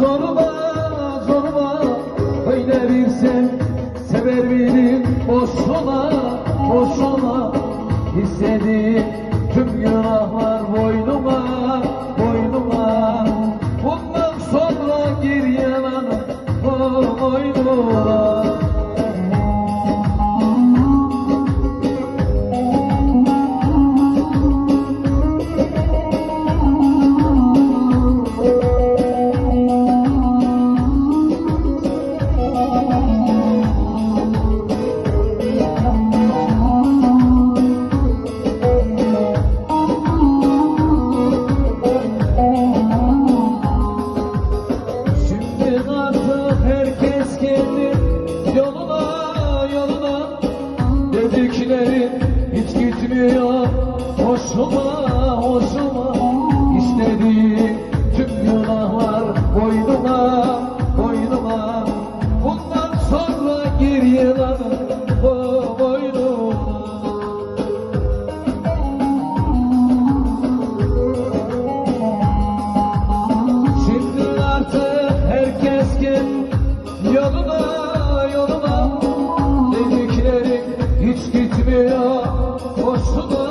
zorba zorba Öyle bir sen sever beni boşuna boşuna Hissedip tüm günahlar hiç gitmiyor hoşuma hoşuma. İstediğim tüm günahlar boynuma boynuma. Bundan sonra gir yılana bo- boynuma. Şimdi artık herkes gel yoluna Oxo,